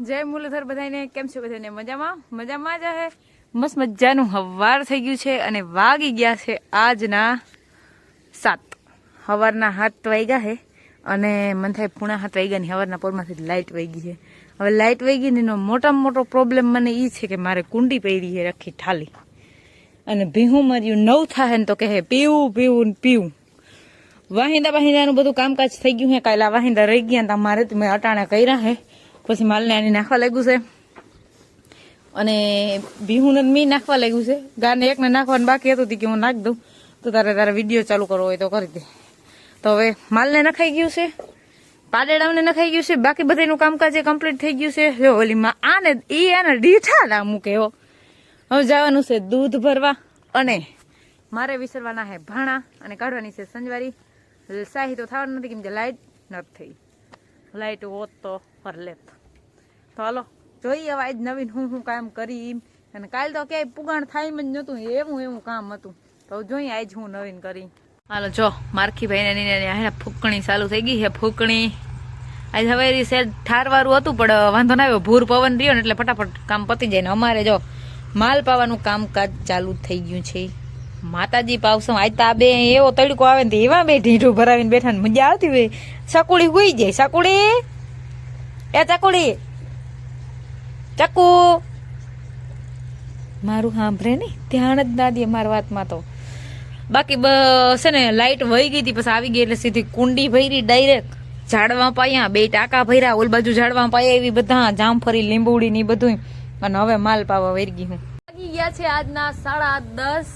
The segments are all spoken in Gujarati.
જય મુરલીધર બધાને કેમ છે બધાને મજામાં? મજામાં જ હે? મસ્ત મજાનું હવાર થઈ ગયું છે અને વાગી ગયા છે આજના સાત. હવારના હાથ વાગ્યા છે અને મને થાય પૂણા હાથ વાગ્યા ને હવારના પોરમાંથી લાઇટ વાગી છે. હવે લાઇટ વાગી ને એનો મોટામાં મોટો પ્રોબ્લેમ મને એ છે કે મારે કુંડી પહેરી છે રખી ઠાલી. અને ભીહું મર્યું, નવ થાય ને તો કહે, પીવું પીવું ને પીવું. વાહિંદા વાહિંદાનું બધું કામકાજ થઈ ગયું છે કાલે વાહિંદા રહી ગયા ને તમારે તો મેં અટાણા કર્યા હે. પછી માલને આની નાખવા લાગ્યું છે. અને બિહુને મી નાખવા લાગ્યું છે. ગાને એકને નાખવાનું બાકી હતું કે હું નાખ દઉં. તો તારે તારે વીડિયો ચાલુ કરવો હોય તો કરી દે. તો હવે માલને નખાઈ ગયું છે. પાડેડાને નખાઈ ગયું છે. બાકી બધાનું કામકાજ કમ્પ્લીટ થઈ ગયું છે. જો ઓલીમાં આને, ઈ આને ડીઠા ના મૂકે હો. હવે જવાનું છે દૂધ ભરવા અને મારે વિસરવાના છે ભાણા અને કાઢવાની છે સંજવારી. શાહી તો થવાનું નથી કેમ કે લાઇટ નથી થઈ. લાઇટ હોત તો પર લેત. તો હાલો, જોઈએ હવે આજ નવીન હું હું કામ કરી અને કાલ તો ક્યાંય પુગાણ થાય જ નહોતું, એવું એવું કામ હતું. તો જોઈએ આજ હું નવીન કરી. હાલો, જો મારખી ભાઈને હે ફૂકણી ચાલુ થઈ ગઈ છે, ફૂકણી. આજે હવે સેટ ઠારવાળું હતું, પણ વાંધો ના આવ્યો. ભૂર પવન રહ્યો ને એટલે ફટાફટ કામ પતી જાય ને અમારે જો માલ પાવાનું કામકાજ ચાલુ થઈ ગયું છે. માતાજી પાવસમ, આજ તો આ બે એવો તડકો આવે ને એવા બે ઢીંઢું ભરાવીને બેઠા ને મજા આવતી હોય. સકુડી હોઈ જાય, સકુડી. એ ચકુડી ચકુ. મારું સાંભળે ને? ધ્યાન જ ના દે મારી વાતમાં તો. બાકી છે ને લાઈટ વહી ગઈ હતી પછી આવી ગઈ એટલે સીધી કુંડી ભરી ડાયરેક્ટ ઝાડવા પાયા. બે ટાંકા ભર્યા ઓલ બાજુ ઝાડવા પાયા એવી બધા જામફળી લીંબુડી ની બધું અને હવે માલ પાવા વરગી હું. લાગી ગયા છે આજના સાડા દસ.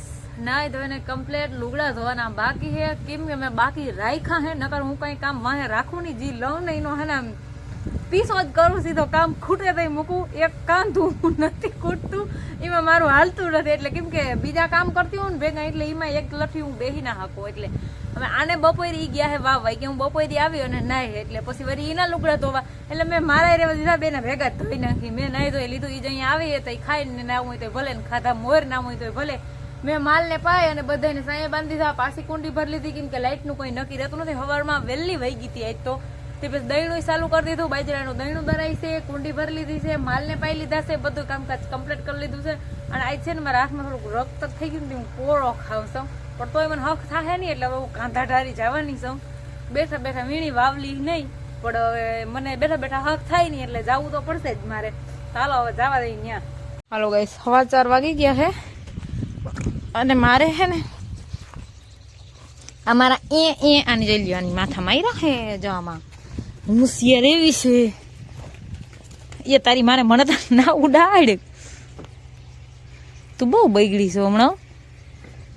નાય ધોઈને કમ્પ્લેટ લુગડા ધોવાના બાકી હે કેમ કે મેં બાકી રાખ્યા હે નકર હું કઈ કામ વાહે રાખું નહીં. જી લઉં નહીં નો હે ને પીસો જ કરું, સીધો કામ ખૂટે તો મૂકું. એક કાંધું નથી ખૂટતું, એમાં મારું હાલતું નથી. એટલે કેમ કે બીજા કામ કરતી હોઉં ને ભેગા, એટલે એમાં એક લઠી હું બેહી ના હાકું એટલે હવે આને બપોરે ગયા હે વાવ કે હું બપોરે આવી અને નાહી. એટલે પછી વળી એના લુગડા ધોવા. એટલે મેં મારા રેવા દીધા બેને ભેગા ધોઈ નાખી. મેં નાહી ધોઈ, લીધું ઈ જ અહીંયા આવી તો ખાઈને ના હોય તો ભલે ને ખાધા, મોર ના હોય તો ભલે. મેં માલ ને પાય અને બધાને સાયા બાંધી દીધા. પાછી કુંડી ભરી લીધી, કેમ કે લાઇટનું કોઈ નક્કી રહેતું નથી. હવારમાં વહેલી વહી ગઈ હતી આજ તો. તે પછી દહીણું ચાલુ કરી દીધું, બાજરાનું દહીણું દરાઈ છે, કુંડી ભરી લીધી છે, માલને પાઈ લીધા છે, બધું કામકાજ કમ્પ્લીટ કરી લીધું છે. અને આજ છે ને મારા હાથમાં થોડુંક રક્ત થઈ ગયું ને હું કોળો ખાવ છું. પણ તોય મને હક થાય નહીં, એટલે હવે હું કાંધા ઢારી જવાની છું. બેઠા બેઠા વીણી વાવલી નહીં, પણ હવે મને બેઠા બેઠા હક થાય નહીં, એટલે જવું તો પડશે જ મારે. ચાલો, હવે જવા દઈ ત્યાં. હાલો ગાઈસ સવા ચાર વાગી ગયા હે. અને મારે હે ને અમારા એ એ આની જઈ લેવાની માથા મારી હે જો આમાં શિયર એવી છે. એ તારી મારે મને ના ઉડાડ. તું બહુ બગડી છે હમણાં.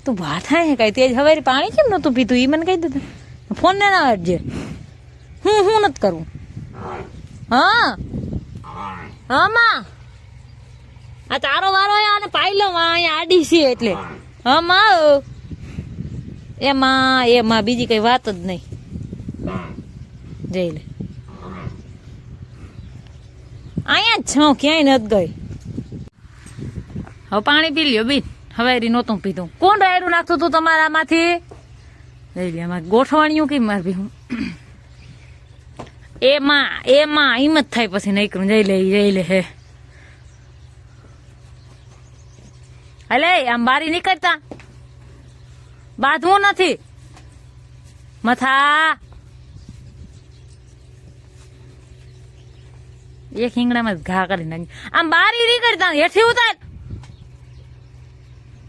તું ભાથા હે કઈ? તેજ હવે પાણી કેમ નતું પીતું એ મને કહી દીધું ફોન ને ના અડજે હું હું નથી કરવું હા. હા, માં. આ તારો વારો અને પાઈ લો માં અહીંયા આડી છે એટલે. હા, માં. એમાં એમાં બીજી કઈ વાત જ નહીં. જઈ લે. અહીંયા જ છું, ક્યાંય નથી ગઈ. હવે પાણી પી લ્યો બીન હવે એરી નહોતું પીધું. કોણ રાયડું નાખતું તું તમારામાંથી? લઈ લે ગોઠવાણીયું કેમ માર ભી હું? એમાં એમાં હિંમત થાય પછી નહીં જઈ લે જઈ લે, હે. હલે આમ બારી નીકળતા? બાંધવું નથી. મથા એક હિંગડામાં જ ઘા કરી નાખી આમ બારી કરતા હેઠી ઉતાર.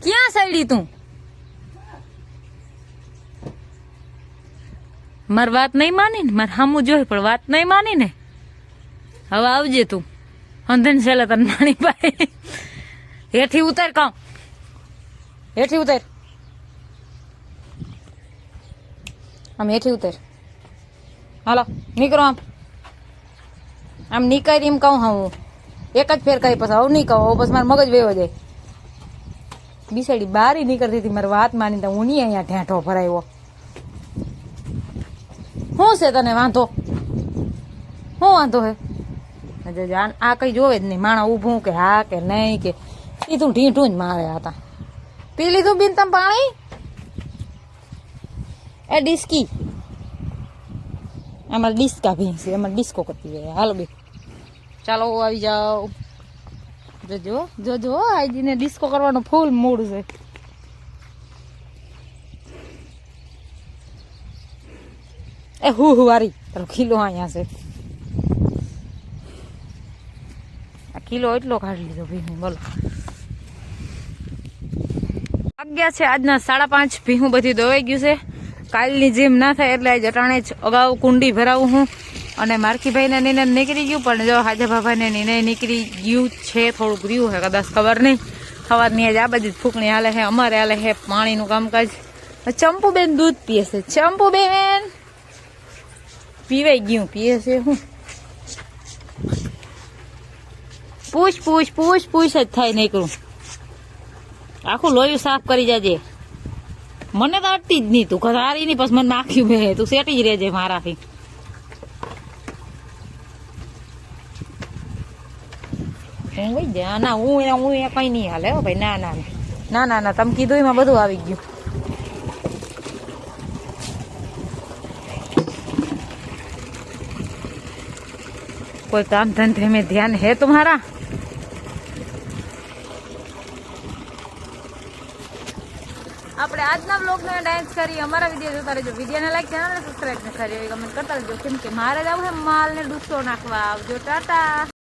ક્યાં સડી તું? માર વાત નહીં માની ને માર હામું જોઈ પણ વાત નહીં માની ને હવે આવજે તું. અંધન છેલ્લે તને માણી પાય. હેઠી ઉતાર કામ. હેઠી ઉતાર. આમ હેઠી ઉતાર. હાલો, નીકળો આમ. આમ નીકળી એમ કહું હા એક જ ફેર કહી પછી હું નહીં કહું બસ મારો મગજ વેવો જાય. બિસાડી બારી નીકળતી હતી, મારી વાત માની તો હું નહીં અહીંયા ઠેઠો ભરાયો. શું છે તને વાંધો? શું વાંધો હે? આ કઈ જોવે જ નહીં. માણા ઊભું કે હા કે નહીં કે સીધું ઢીંઢું જ મારે હતા પી લીધું બિન તમે પાણી? એ ડિસ્કી. અમારે ડિસ્કા ભી છે અમારે ડિસ્કો કરતી હોય. હાલો બે ચાલો આવી જાઓ જોજો જોજો આઈજીને ડિસ્કો કરવાનો ફૂલ મૂડ છે. એ હું વારી? તારો કિલો અહીંયા છે. આ કિલો એટલો કાઢી લીધો ભીહું, બોલો. વાગ્યા છે આજના સાડા પાંચ, ભીહું બધી દવાઈ ગયું છે. કાલની જેમ ના થાય એટલે આજ અટાણે જ અગાઉ કુંડી ભરાવું હું. અને માર્કીભાઈને નીને નીકળી ગયું, પણ જો હાજર બાબાને નીને નીકળી ગયું છે, થોડુંક રહ્યું છે, કદાચ ખબર નહીં. સવારની આજ આ બધી ફૂંકણી હાલે છે, અમારે હાલે છે પાણીનું કામકાજ. ચંપુબેન દૂધ પીએ છે. ચંપુબેન! પીવાઈ ગયું, પીએ છે હું. પૂછ પૂછ પૂછ પૂછ જ થાય નીકળું. આખું લોહી સાફ કરી જાજે. મને તો અટતી જ નહીં તું. કસારી નહીં પછી મને નાખ્યું બે. તું સેટી જ રહેજે મારાથી. ઊંઘી જાય ના, હું એના હું એ કંઈ નહીં હાલે ભાઈ, ના ના ના. ના ના તમે કીધું એમાં બધું આવી ગયું. કોઈ કામ ધંધે મેં ધ્યાન હે તમારા? આપણે આજના બ્લોગને ડાન્સ કરી અમારા વીડિયો જોતા રહેજો. વિડીયોને લાઈક ચેનલને સબસ્ક્રાઈબ ને કરી કમેન્ટ કરતા રહેજો. કેમ કે મારે જ આવું માલને ડૂસો નાખવા. આવજો, ટાટા.